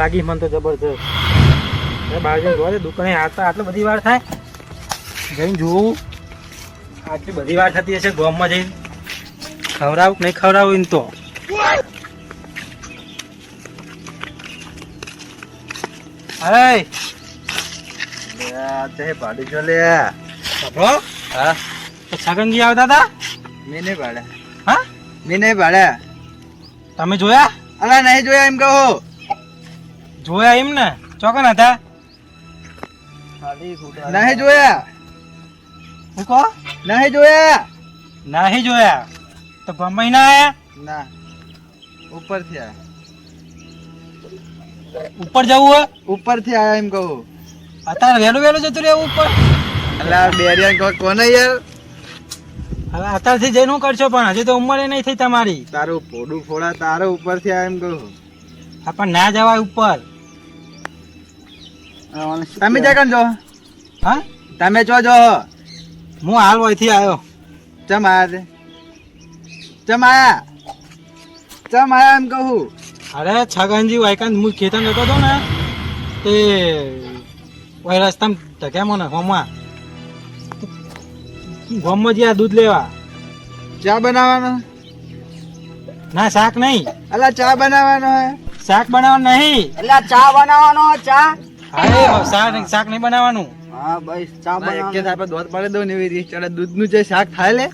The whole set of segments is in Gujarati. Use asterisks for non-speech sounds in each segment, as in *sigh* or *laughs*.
લાગી મને તો જબરજસ્ત. બહાર જઈને જોવા દે દુકાને આવતા આટલી બધી વાર થાય. જઈને જોવું. આટલી બધી વાર થતી હશે ગોમમાં જઈને. ખવડાવું કે નહીં ખવડાવું એને તો. અરે તે ભાડું જો લે. બાપરો? હા. છગનજી આવતા હતા મેં નહીં ભાડે. હા? મેં નહીં ભાડે. તમે જોયા? અલા નહીં જોયા એમ કહો. જોયા એમ ને? ચોકન હતા નહીં જોયા. હું કહો? નહીં જોયા. નહીં જોયા. તો બમ્બઈ ના આયા? ના. ઉપરથી આયા ઉપર જવું હોય ઉપરથી આયા એમ કહું. અત્યારે વહેલું વહેલું જતું રહેવું ઉપર? અલા બેરિયા કોને યાર? હવે અત્યારથી જઈને શું કરશો પણ હજી તો ઉંમર નહીં થઈ તમારી. તારું પોડું ફોડા તારો ઉપરથી આયા એમ કહું. હા, પણ ના જવાય ઉપર. તમે ત્યાં કણ જો હા? તમે ચો જો. હું હાલ અહીંથી આવ્યો ચમ આયા ચમ આયા? ચમ આયા એમ કહું. અરે છગનજી વાયકાંત હું ખેતર જતો હતો ને તે ઓય રસ્તામાં ધક્યા મને હોમમાં હોમમાં જ્યાં દૂધ લેવા. ચા બનાવવાનો? ના શાક નહીં. અલા ચા બનાવવાનો હે? શાક બનાવવાનો નહીં. અલા ચા બનાવવાનો ચા? અરે શાક શાક નહીં બનાવવાનું? હા ભાઈ ચા બનાવવાનો. એક આપણે દોધ પડે દો ને એવી રીત. ચડે દૂધનું જે શાક થાય લે.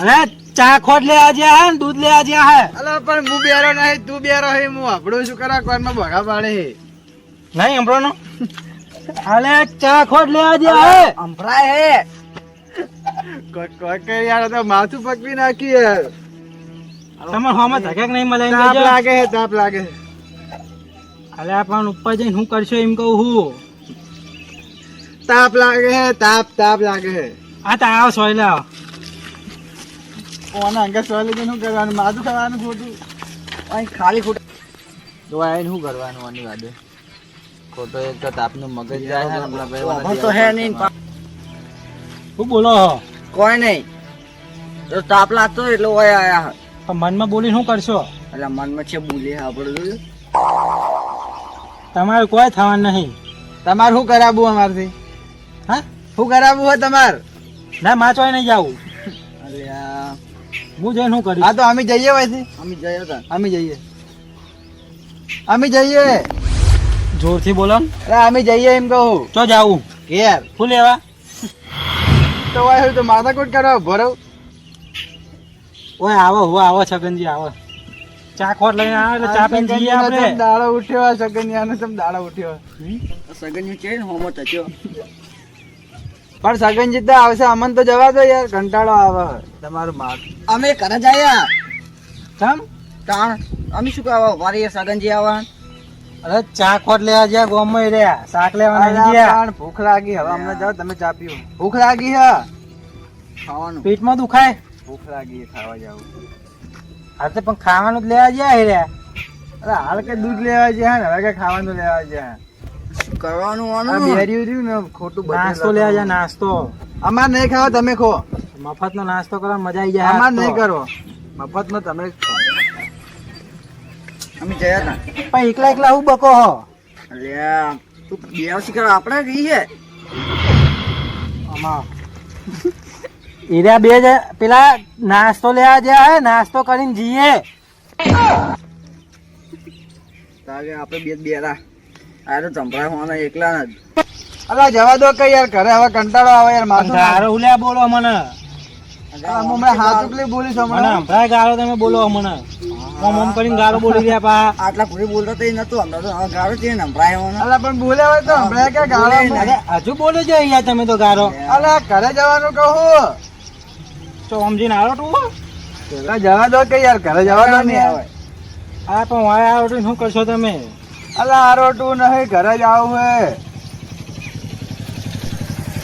અરે ચા ખોટ લે આજે હે દૂધ લે આજે હે. અલા પણ હું બેરો નહીં તું બેરો હે હું આપણું શું કરા કોનમાં ભગા પાડે હે. નહીં હંભળોનો અરે ચા ખોટ લે આજે હે. હે. કોઈ યાર તો માથું પકવી નાખી યાર હોમાં ધક્યા નહીં મળે તાપ લાગે હે તાપ લાગે હે. અરે પણ ઉપર જઈને શું કરશો એમ કહું હું? તાપ લાગે હે તાપ તાપ લાગે હે. આ તો આવો સોય લાવો. કોના અંગે સોલી શું કરવાનું? માથું ખાવાનું ખોટું? અહીં ખાલી ખોટું તો આઈને શું કરવાનું આની વાદે? ખોટો એક તો તાપનું મગજ જાય છે આપણા ભાઈ તો હે નહીં શું બોલો કોઈ નહીં. તો તાપ લાગતો એટલે ઓય આયા. મનમાં બોલીને શું કરશો? એટલે મનમાં છે બોલી આપણે જોયું તમારે કોઈ થવાનું નહીં. તમારે શું કરાવવું અમારથી? હા? શું કરાવવું હોય તમારે? ના માચવાય નહીં જાવું. હું જઈને શું કરીશ? હા તો અમે જઈએ ભાઈથી અમે જઈએ અમે જઈએ. અમે જઈએ. જોરથી બોલો. ને. અરે અમે જઈએ એમ કહું. ચો જાવું? ઘેર. શું લેવા? તો વાય તો માથાકૂટ કરવા ભરો. ઓય આવો હું આવો છગનજી આવો. ચા ખોટ લઈને આવે એટલે ચા પીને જઈએ આપણે. દાડો ઉઠ્યો સગનિયાનો તમ દાડો ઉઠ્યો. સગન્યુ છે ને હોમો થયો. પણ સગનજી તો આવશે અમન તો જવા દો યાર કંટાળો આવે. તમારું માર. અમે ઘરે જાયા. તમ? તાણ અમે શું કહો મારી સગનજી આવા અરે ચા ખોટ લેવા જ્યાં ગોમમાં રહ્યા શાક લેવા ગયા. ભૂખ લાગી. હવે અમને જાઓ તમે ચા પીઓ. ભૂખ લાગી હે. ખાવાનું. પેટમાં દુખાય? ભૂખ લાગી ખાવા જાવ. હા તો પણ ખાવાનું જ લેવા જ્યાં રહ્યા અરે હાલ કે દૂધ લેવા જાય ને હવે કે ખાવાનું લેવા જાય કરવાનું બેર્યું રહ્યું ને ખોટું બધું નાસ્તો લેવા જ્યાં નાસ્તો. અમાર નહીં ખાઓ તમે ખો. મફતનો નાસ્તો કરવા મજા આવી જાય. અમાર નહીં કરો મફતમાં તમે અમે જયા હતા પણ એકલા એકલા હું બકો હો? અલ્યા તું બે શિકાર આપણે ગઈ છે ઈરા બે જ પેલા નાસ્તો લેવા જ્યાં હે નાસ્તો કરીને જઈએ. તારે આપણે બે બેરા. આ તો ચંપરા હોવાના એકલા જ. અલા જવા દો કઈ યાર ઘરે હવે કંટાળો આવે યાર માથું ગારો ઉલ્યા બોલો મને? હમણાં હાથ ઉકલી બોલીશ હમણાં. તમે બોલો મને. ઓમ ઓમ કરીને ગારો બોલી રહ્યા પા. આટલા પૂરી બોલતા તો નતું હમણાં તો ગાળો છે ને સંભળાય અલા પણ બોલે હોય તો હમણાં કે ગાળો હજુ બોલે છે અહીંયા તમે તો ગારો. અલા ઘરે જવાનું કહું. તો સમજીને આવો તું જવા દો કે યાર ઘરે જવા દો આવે આ પણ વાય તો શું કરશો તમે? અલા આરોટું નહીં ઘરે જ આવું હે.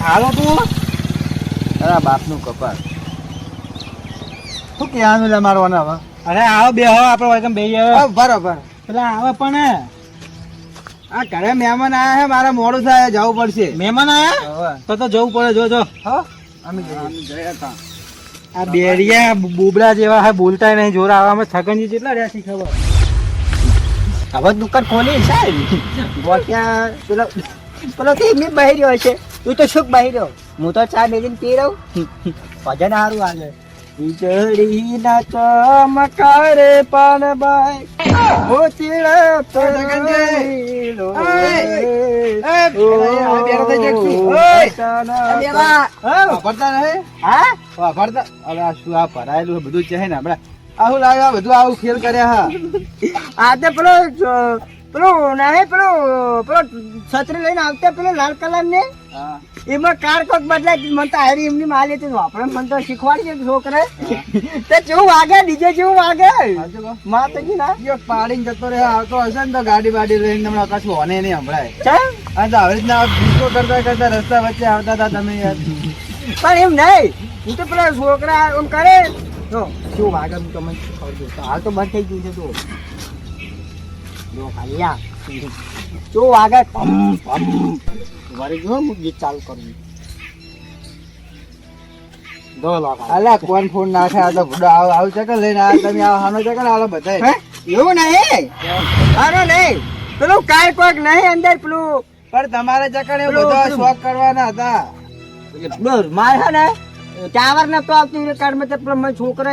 હાલો તું અલા બાપનું કપાળ. શું કહેવાનું લે મારો હવે? અરે આવો બે હો આપણે વાયકમ બે બરોબર પેલા આવે પણ આ ઘરે મહેમાન આયા હે મારે મોડું થાય જવું પડશે. મહેમાન આયા? તો તો જવું પડે જો જો. અમે ગયા હતા. આ બેરિયા બોબડા જેવા હે બોલતા નહીં જોર આવામાં છગનજી કેટલા રહ્યા છે ખબર? હવે દુકાન ખોલી સાહેબ? ગોટિયા પેલો પેલો તે મેં બહી રહ્યો છે. તું તો શું બહી રહ્યો? હું તો ચા મેળીને પી રહ્યો ભજન સારું આવે વીજળી ના ચમકારે પાનબાઈ મોતીડે ભરાયેલું બધું છે ને હમણાં. આવું લાગે બધું આવું ખેલ કર્યા હા. આ તો પેલો પેલો નાહે પેલો પેલો છત્રી લઈને આવતા પેલો લાલ કલર ને એમાં કાર કોક બદલાય મને તો હારી એમની માલી હતી. આપણે મને તો શીખવાડી છે છોકરે. તે જેવું વાગે ડીજે જેવું વાગે. સાચું કહો? માં તો કી ના? ઈયો પાડીને જતો રહે આવતો હશે ને તો ગાડી બાડી લઈને તમને કશું હોને નહીં હમણાં હા તો હવે રીતના ડિસ્કો કરતા કરતા રસ્તા વચ્ચે આવતા હતા તમે યાર. પણ એમ નહીં. હું તો પેલા છોકરા એમ કરે. જો શું વાગે હું તમને ખબર દઉં હાલ તો બંધ થઈ ગયું છે તો જો તો એવું નહીં નહીં પેલું પણ તમારે ચકલ એ બધા શોખ કરવાના હતા બોલ મારે હે ને ટાવર ને તો આવતી રે કાર મતલબ પેલો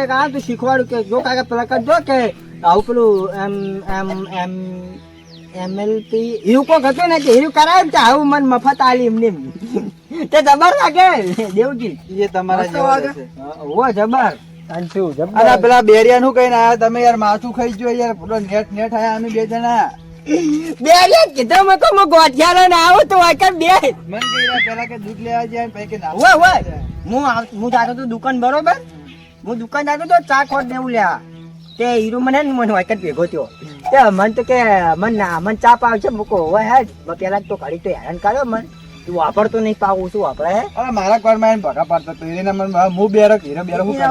કહા તું શીખવાડ્યું કે જો કાકા પેલા કરજો કે આવું પેલું એમ એમ એમ એમએલપી એવું કોક હતું ને કે એવું કરાય ને આવું મન મફત આલી એમને. એમ. તે જબર લાગે. દેવજી. એ તમારા. ઓ જબર. અને પેલા બેરિયા નું કઈ ના તમે યાર માથું ખાઈ ગયો યાર. પૂરો નેટ નેટ આયા અમે બે જણા. બે રે કીધું મેં મો હું ગોઠિયા લઈને આવું તો બે. મન કે પેલા કે દૂધ લેવા જાય પછી કે ના. ઓય ઓય હું હું જાતો તો દુકાન બરોબર. હું દુકાન જાતો તો ચા ખોટ દેવું લ્યા તે હીરો મને મને વાયકટ ભેગો થયો. તે મન તો કે, મન ના, મન ચા પાવ છે મૂકો હેડ, મેં પેલા તો ઘડી તો હેરાન કર્યો મન. તું વાપરતો નહીં પાવું શું વાપરે અરે મારા કોરમાં ભગા પડતો તો એને મન હું બેરો હીરો બેરો હું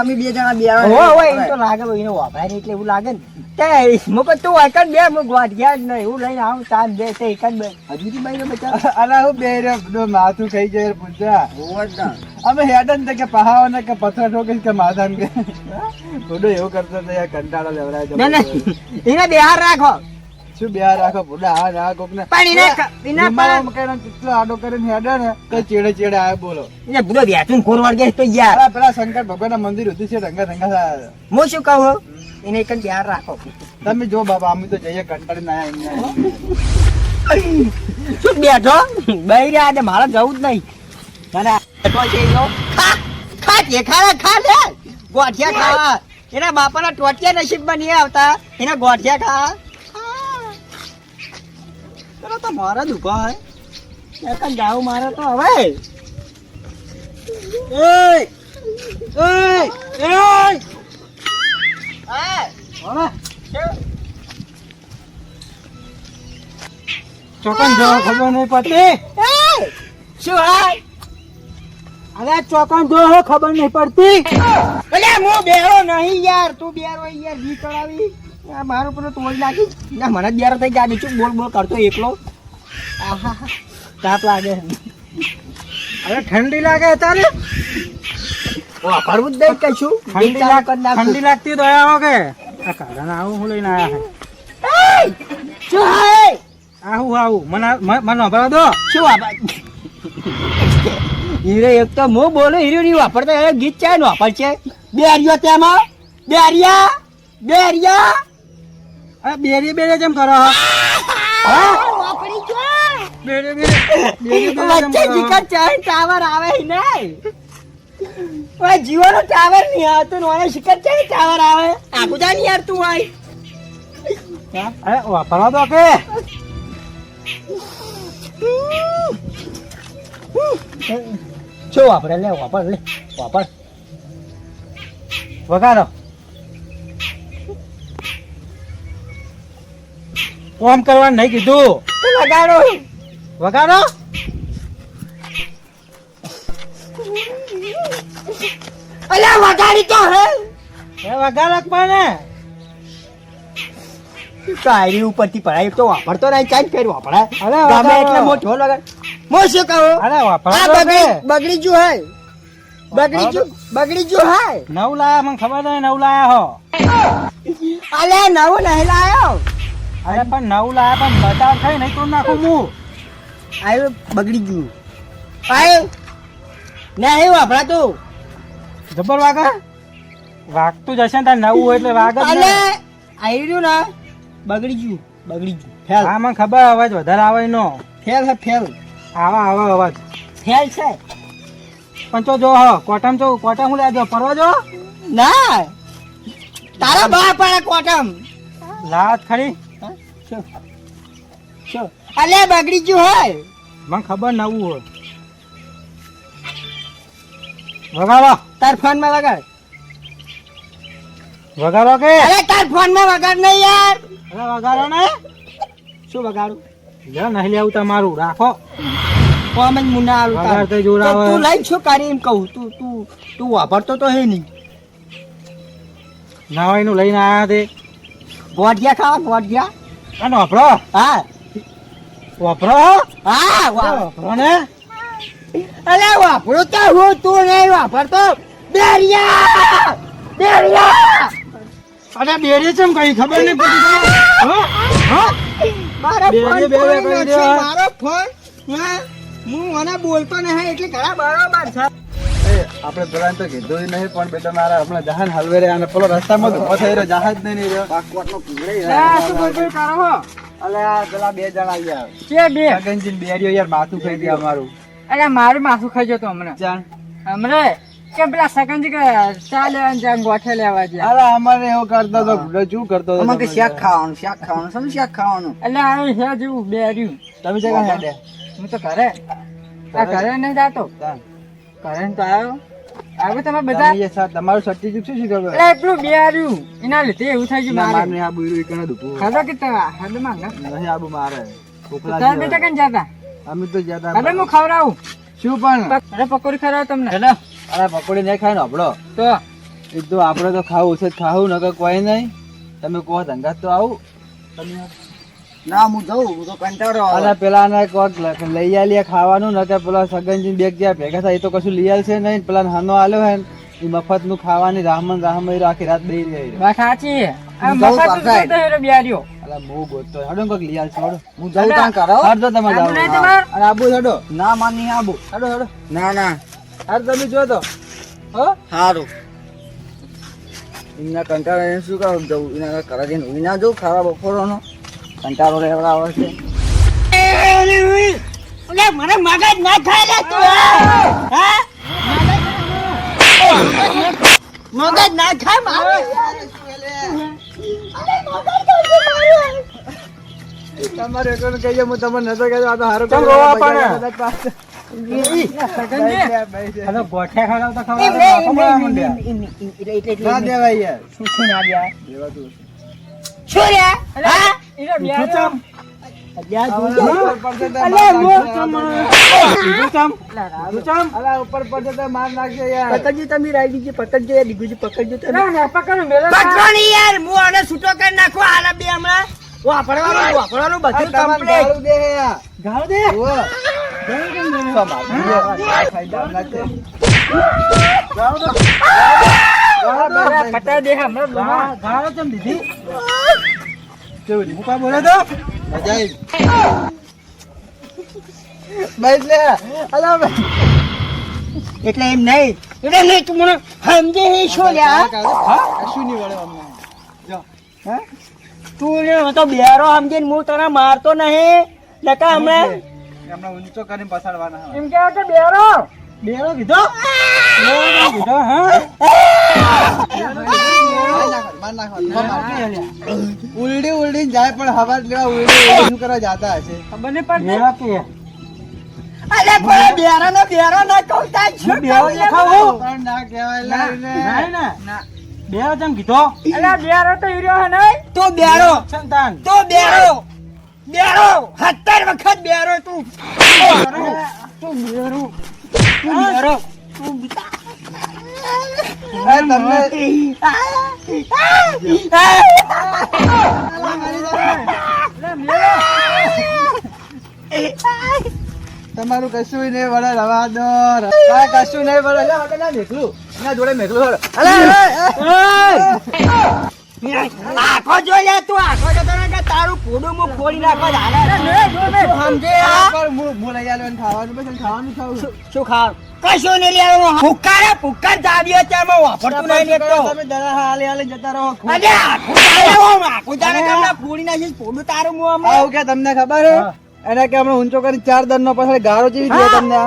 અમે બે જણા બે હો હો એમ તો લાગે ભાઈ એને વાપરાય નહીં એટલે એવું લાગે ને. તે મૂકો તું વાયકટ બે હું ગોટ ગયા જ નહીં એવું લઈને આવું તાન બે તે એક જ બે. હજુ થી બાઈ બચા અરે હું બેરો બધું માથું ખાઈ ગયો યાર પૂછ્યા. અમે હેડન તે કે પહાવો ને કે પથ્થર ઠોકે કે માથા કે. *laughs* થોડું એવું કરતો તો યાર કંટાળો લેવડાય ના ના એને બેહાર રાખો. શું બે રાખો? બુડા આ આ કોક ને પણ એને ક- એના પર- કેટલો આડો કરીને હેડે ને તો ચેડે ચેડે આવે બોલો. એટલે બધો વ્યાચું ખોરવાડ ગયા તો યાર. અલા પેલા શંકર ભગવાન મંદિર હતું છે રંગા રંગા હું શું કહું એને એક જ ધ્યાન રાખો. તમે જો બાબા અમે તો જઈએ અહીંયા. શું બેઠો? રહ્યા આજે મારે જવું જ નહીં. મને બેઠો છે એનો. ખા ખા જે ખા લે. ગોઠિયા ખાવા એના બાપાના ટોટિયા નસીબમાં નહીં આવતા. એના ગોઠિયા ખાવા ખા. પેલો તો મારા દુકાન એક જાવ મારે તો હવે. હા ચોકન જો ખબર નહીં પડતી. શું હાય અરે, ચોકન જો હો ખબર નહીં પડતી. અલે હું બેરો નહીં યાર. તું બેરો યાર ગી કરાવી આ મારું પેલું તોડ નાખી. ના મને જ બેરો થઈ ગયા છું બોલ બોલ કરતો એકલો. આહા તાપ લાગે. અરે ઠંડી લાગે તારે ઓ જ દઈ કશું ઠંડી લાગ ઠંડી લાગતી તો આવો કે આ આવું હું લઈને આયા હે. શું હાય આવું આવું. મને મને અભાવ દો. શું વાપર હીરે એક તો હું બોલું હીરો ની વાપરતો. એ ગીત ચાય નો વાપર છે બેરિયો તેમાં. બેરિયા! બેરિયા! અરે બેરી બેરી જેમ કરો? બેરી બેરી વચ્ચે ચાર ટાવર આવે નહીં ઓય જીવો નો ટાવર નહીં આવતો ને ઓને શિખર ચાર ટાવર આવે. આગુ જા યાર તું આય. અરે વાપરવા તો કે. શું વાપરે લે વાપર લે વાપર. વગાડો. કોમ કરવાનું નહીં કીધું. વગાડો વગાડો? અલે વગાડી તો હે. એ વગાડક પણ કાયરી ઉપરથી પડાય તો વાપરતો નહીં ચાલ ફેર વાપરાય. અરે ગમે. એટલે મોટો લગાડ મો શું કહો? અરે વાપરા બગડી બગડી જો હે. બગડી જો બગડી જો હે. નવ લાયા મને ખબર નહીં નવ લાયા હો. અલ્યા નવ નહીં લાયો. અરે પણ નવું લાયા પણ બતાવ થઈ નહીં તો નાખું હું. આવ્યો બગડી ગયું. આય. ને આવ્યું આપણા તો. જબર વાગા? વાગતું જશે ને તાર નવું હોય એટલે વાગે અલે આવી રહ્યું ના? બગડી ગયું બગડી ગયું. ફેલ. હા મને ખબર અવાજ વધારે આવે નો. ફેલ હે ફેલ. આવા આવા અવાજ ફેલ છે. પણ તો જો હ કોટમ તો કોટમ હું લેજો પરવા જો. ના. તારા બા પડે કોટમ. લાત ખરી. શું અલે બગડી ગયું હોય. મને ખબર નવું હોય. વગાડો. તાર ફોનમાં વગાડ. વગાડો કે? અરે તાર ફોનમાં વગાડ નહીં યાર. અરે વગાડો ને. શું વગાડું? લે નહીં લેવું તમારું. રાખો. કોમ જ મુના આલું તાર. તો જોરાવે તું લઈ શું કરી એમ કહું? તું તું તું વાપરતો તો હે નહીં. નવાઈ નું લઈને આયા તે. ગોઠિયા ખાવા ગોઠિયા વાપરો. હા. વાપરો? હા વાપરો. ને. અલે વાપરો તો હું તું નહીં વાપરતો. બેરિયા! બેરિયા! અરે બેરી ચમ કઈ ખબર નહીં પડી? મારો ફોન. મારો ફોન? હા? મને બોલતો નહીં એટલે ઘણા બરોબર છે. આપણે પેલા તો કીધું નહીં પણ બેટા મારા હમણાં જહાન હલવે રહ્યા અને પેલો રસ્તામાં ધોકો થઈ રહ્યો જહાજ નહીં નહીં રહ્યો અલે આ પેલા બે જણા આવ્યા કે બે? ગગનજી બેરીઓ યાર માથું ખાઈ ગયા અમારું. અરે મારું માથું ખાઈ જતો હમણાં. ચાલ હમણાં? કે પેલા સકંજી કે ચા લેવા જાય ગોઠે લેવા જાય અરે અમારે એવો કરતો તો શું કરતો હતો અમારે કે શાક ખાવાનું શાક ખાવાનું. શું શાક ખાવાનું? એટલે આ છે જેવું બે રહ્યું તમે જગ્યા હેડે હું તો ઘરે. આ ઘરે નહીં જાતો. તો આવ્યો. આવે તમે તમે બધા? એ સા- તમારું સર્ટિફિકેટ શું શીખવે એટલે એટલું બે રહ્યું એના લીધે એવું થઈ ગયું મારે. મારે આ આબુ ઈરું ઈકણે ખાધો કે તમે હદ માંગ નહીં આબુ મારે. કોકલા તમે બેટા કઈ જતા? અમે તો જાતા અરે હું ખવરાવું શું પણ? અરે પકોડી ખવરાવ તમને. અરે પકોડી નહીં ખાય ને આપડો. તો? એ તો આપણે તો ખાવું છે ખાવું નકર કોઈ નહીં. તમે કહો ધંધા તો આવું. ના હું જઉં હું તો કંટાળો. અને પેલા ને કોક લઈ આલીએ ખાવાનું નકર પેલા સગનજી બેગ જ્યાં ભેગા થાય એ તો કશું લઈ આલશે નહીં પેલા હાનો આલ્યો હે એ મફતનું ખાવાની રામન રામ આખી રાત દઈ રહી વાત સાચી. ના માન આબુ હડો. હડો ના ના. તમે જો તો. હો? સારું એમના કંટાળા શું કામ જવું? એના જઈને ઊંઘી ના જવું ખાવા બપોરનો. કંટાળો રહેવા આવે છે. મને મગજ ના થાય લે તું હા? મગજ ના ખાય મારું? તમારે કહીએ હું તમને નતો કહેતો આ તો હારું રોવા પણ? ગોઠિયા ના દેવાય યાર. શું છે ના યાર? દેવાતું. શું યાર? હા? બીજું. ચમ? વાપરવાનું બધું ગાળો દે. ગાળું દે. ગાળું દે. હમણાં ગાળો ચમ દીધી? કેવું કાંઈ બોલ્યો તો? મજા આવી. એટલે એમ નહીં એટલે નહીં તું મને સમજે એ શું લ્યા? કશું નહીં વળે અમને. જો. હા? તું ને તો બેરો સમજીને હું તને મારતો નહીં નકા હમણાં એમને ઊંચો કરીને પછાડવાના એમ કે બેરો. બેરો કીધો? હા? ઉલડી ઉલડી જાય પણ હવા લેવા ઉલડી ઉલડી શું કરવા જતા હશે ખબર નહીં કે? પણ બેરો ને બેરો ના કહું તાર બેરો લખાવો. પણ ના કહેવાય ના, લાવીને. નહીં બેરો ચમ કીધો? અલા, બેરો તો હીરો હે નહીં? તો બેરો સંતાન. તો બેરો બેરો સત્તર વખત બેરો તું તું બેરો તમારું કશું નહીં વળે, રવા દો કશું નહીં વળે. લે ના મેકલું. એના જોડે અલે. આખો જો લે તું આખો જો તને કે તારું પૂડું મું નાખવા જ હાલે. સમજે? આ? પર મુ હું લઈ આલ્યો ને ખાવાનું બસ ખાવાનું ખાવું શું ખાવ કશું નહીં લેવાનું ફુક્કારે ફુક્કા દાબીઓ ત્યાં વાપરતું નહીં લેતો. તમે દરા હાલે હાલે જતા રહો. અરે આખું તારે હો આખું તારે તમને ફોડી નાખી ફોડું તારું મુ હમણાં. આવું કે તમને ખબર હે? એને કે હમણાં ઊંચો કરી ચાર દન નો પાછળ ગારો જેવી દે તમને.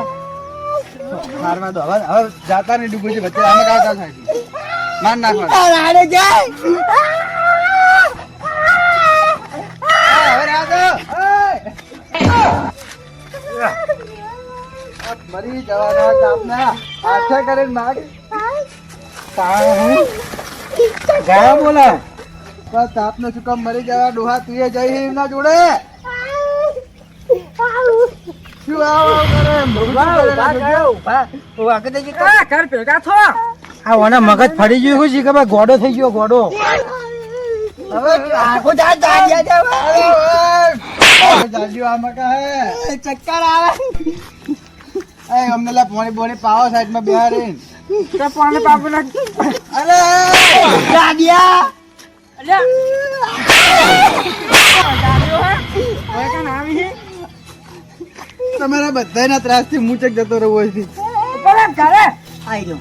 હારમાં દો. હવે હવે જાતા નહીં ડૂબું છે વચ્ચે આમાં કાકા થાય માર નાખવા આ રાડે જાય. હવે રાજો મરી જવાના તાપના હાથે કરીને માગ ગયા બોલા. બસ તાપનો શું કામ મરી જવા? ડોહા તુએ જઈ એમના જોડે? શું આવો કરે? મૃગા કરે? ઊભા કરી દેજે. આ ઘર ભેગા થો. આ ઓના મગજ ફરી ગયું શું છે કે ભાઈ ગોડો થઈ ગયો ગોડો. હવે આખું તારે દાબીઓ ત્યાં જાડ્યો આ મકા હે. ચક્કર આવે. એ અમને લા પોણી બોણી પાવો સાઈડમાં બિહારી તો પોણી પાપુ ના અરે દાબિયા તમારા બધાના ત્રાસથી મૂચક જતો રહ્યો છે ઘરે. આવી ગયો.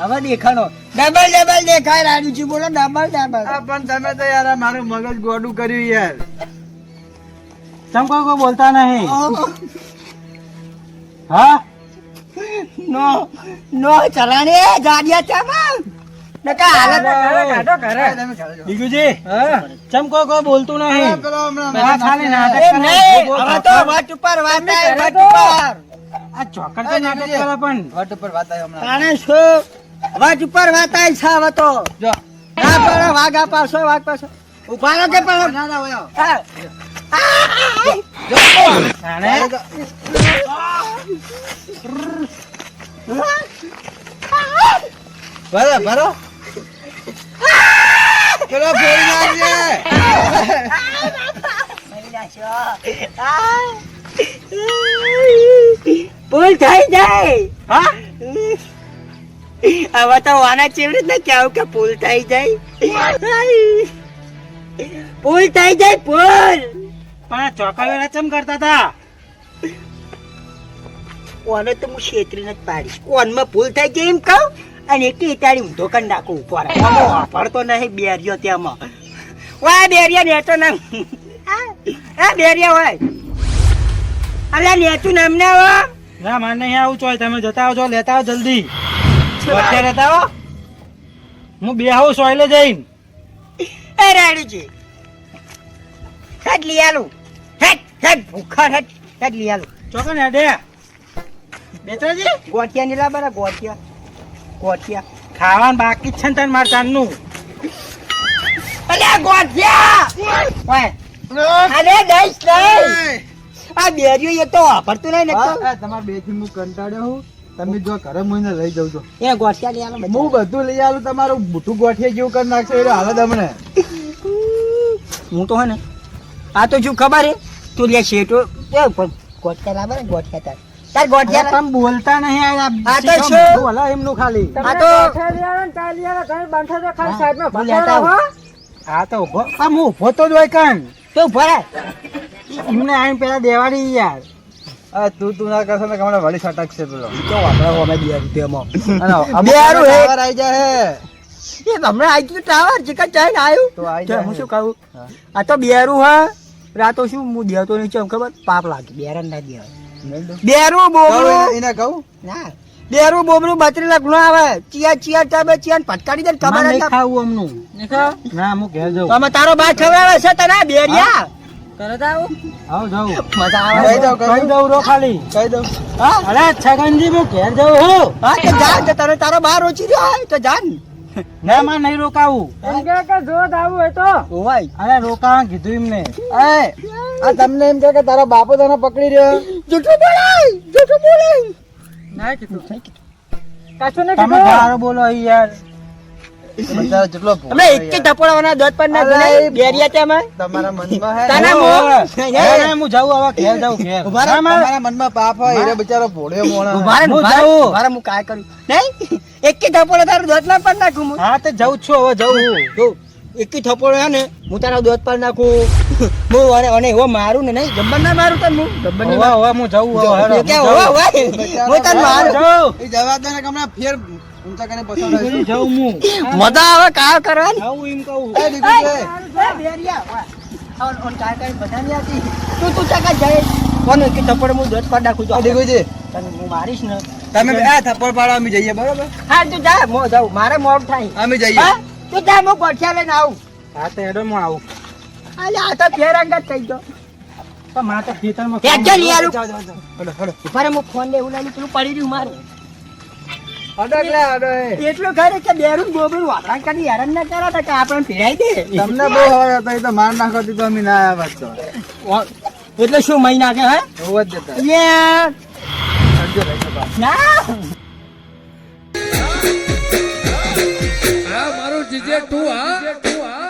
હવે દેખાડો. ડબલ ડબલ દેખાય રાડુજી બોલો ડબલ ડબલ. આ પણ તમે તો યાર મારું મગજ ગોડું કર્યું યાર. તમ કોઈ કોઈ બોલતા નહીં. હા. નો નો ચલાણે ગાડિયા ચમાલ નકા હાલત કાઢો ઘરે. બીજુજી ચમ કોઈ કોઈ બોલતું નહીં. પેલો ખાલી નાટક નહીં. હવે તો વટ ઉપર વાત આવે ઘરે ઉપર. આ ચોકડ તો નાટક કરે પણ. વટ ઉપર વાત આવી હમણાં. તાણે શું? વટ ઉપર વાત આવી છે હવે તો. જો. ના પડે વાઘા પાછો વાઘ પાછો. ઊભા રહો કે પણ ના ના વયો. ભરો ભરો પેલો ફોડી નાખજે ભૂલ થઈ જાય. હા? હવે તો વાના ચેવી રીતના કેવું કે પુલ થઈ જાય. પુલ થઈ જાય પુલ પણ ચોકડ ચમ કરતા હતા? ઓને તો હું છેતરીને જ પાડીશ. ઓનમાં ભૂલ થઈ ગઈ એમ કહું? અને એક તારી ઊંધો કરી નાખું ઉપર પડતો વાપરતો નહીં બેરિયો ત્યાંમાં વાય બેરિયા નેતો નામ. હા. બેરિયા હોય અલ્યા નેતું નામ ના હો ના માર નહીં આવું છો તમે જતા આવજો લેતા આવો જલ્દી. વચ્ચે આવો. હું બે આવું સોયલે જઈને. એ રાણીજી. હેડ લઈ આલું. હેડ હેડ ભૂખા હેડ. હેડ લઈ આલું. ચોકન હેડે. બેતરાજી? ગોઠિયા નીલા બરા ગોઠિયા. ગોઠિયા. ખાવાનું બાકી છે ને તને માર ચાંદનું. અલ્યા ગોઠિયા! ઓય. અરે દઈશ નહીં આ બેરીઓ એ તો વાપરતું નહીં ને તમારે તો બેથી હું કંટાળ્યો હું. તમે જો ઘરે મને લઈ જાવ છો. એ ગોઠિયા લઈ આલો હું બધું લઈ આલું તમારું બુટું ગોઠિયા જેવું કરી નાખશે એટલે હાલત તમને. હું તો હે ને આ તો શું ખબર હે? તું લે શેઠો એ પણ ગોઠિયા લાવે ને ગોઠિયા તાર. તાર ગોઠિયા તમે બોલતા નહીં આ આ તો શું? બોલા એમનું ખાલી. આ તો- બંધો તો ખાલી સાઈડમાં હું ભટકો હો. આ તો ઊભો આ હું ઊભો તો જ હોય કણ તો ભરાય એમને આઈને પેલા દેવાડી યાર. આ તું તું ના કરશે ને કે વળી સટકશે પેલો. તો વાપરા અમે બે રૂપિયામાં. અને અમુક બેરું હે. ટાવર જાય એ હમણાં આવી ગયું ટાવર ચિકન ચાઈને આવ્યું. તો આઈ હું શું કહું? આ તો બેરું હા. રાતો શું હું દેતો નહીં ખબર? પાપ લાગે. બેરન ના દેવાય. બેરું બોબરું એને- કહું. ના. બેરું બોબરું બત્રી ગુણ આવે. ચિયા ચિયા ચાબે ચિયા ફટકારી દે ખબર નહીં ના- ખાવું અમનું. ના હું ઘેર જાઉં. તમે તારો બા ખવડાવે છે તને? બેરિયા. ઘરે જાઓ. આવ. જાઉં મજા કહી દઉં કહી કહી દઉં દઉં રો ખાલી. કહી દઉં. હા? અરે છગનજી હું ઘેર જાઉં હું. હા તો જા તો તને તારો બહાર રોચી રહ્યો હોય તો જા ના. માં નહીં રોકાવું. એમ કે કે જો હોય તો. અરે રોકાવા કીધું એમને. એ આ તમને એમ કે તારો બાપો તને પકડી રહ્યો. જૂઠું બોલાય જૂઠું બોલાય. ના કીધું. કશું નહીં કીધું ગારો બોલો. યાર. જેટલો અમે એક યાર. ટપોડાવાના દોત ના ગણાય? બેરિયા તે તમારા મનમાં હે. મો- જાઉં હવે ઘેર જાઉં ઘેર. ઊભા રહો, ના, મારે- તમારા મનમાં પાપ હોય એને બચારો ભોળ્યો મોણો. હે. ઊભા રહે ને, હું જાઉં. ઊભા હું કાંઈ કરું. નહીં? એક કે ટપોડા તારું દોત ના પર નાખું હું. હા તો જાઉં છું હવે જાઉં હું. જો એકી થપ્પડો હે ને હું તારા દોત પર નાખું. હું અને અને એવો મારું ને નહીં ગબ્બર ના મારું તને હું? ગબ્બર હું હોવા હું તને મારું. જાઉં. જવા દે ને હમણાં ફેર ઊંચા કરીને પસાર જાઉં જાઉં હું. મજા આવે કા કરવાની? જાઉં એમ કહું. એ દીકરી બેરિયા, ઓન- ઓન કાંઈ કાંઈ બધા નહીં આવતી. તું તું ચાકા જાય? કોને એકી થપ્પડ હું દોત પર નાખું છું દીકરી છે. તને હું મારીશ ને? તમે આ થપ્પડ પાડો અમે જઈએ બરોબર? હા તું જા મો જાઉં. મારે મોડ થાય. અમે જઈએ. તું જા હું ગોઠિયા લઈને આવું. હા તો હું આવું. અલે આ તો ફેર અંગત થઈ ગયો. પણ મારે તો ખેતરમાં એક જણ યાર જાઓ, જાઓ, જાઓ. Hello, hello. ઊભા રહે, હું ફોન લેવું લાવી પેલું પડી રહ્યું મારું. એટલે એટલું ખરે કે બેરું ગોબરું વાપરા કરી હેરાન ના કરા તા કે આપણે ફેરાઈ દે. તમને બહુ હવે હતો એ તો માર નાખો તો અમે ના આવ્યા તો એટલે શું મહી નાખે હે? બહુ જ જતા. ના. મારું જીજે તું હા.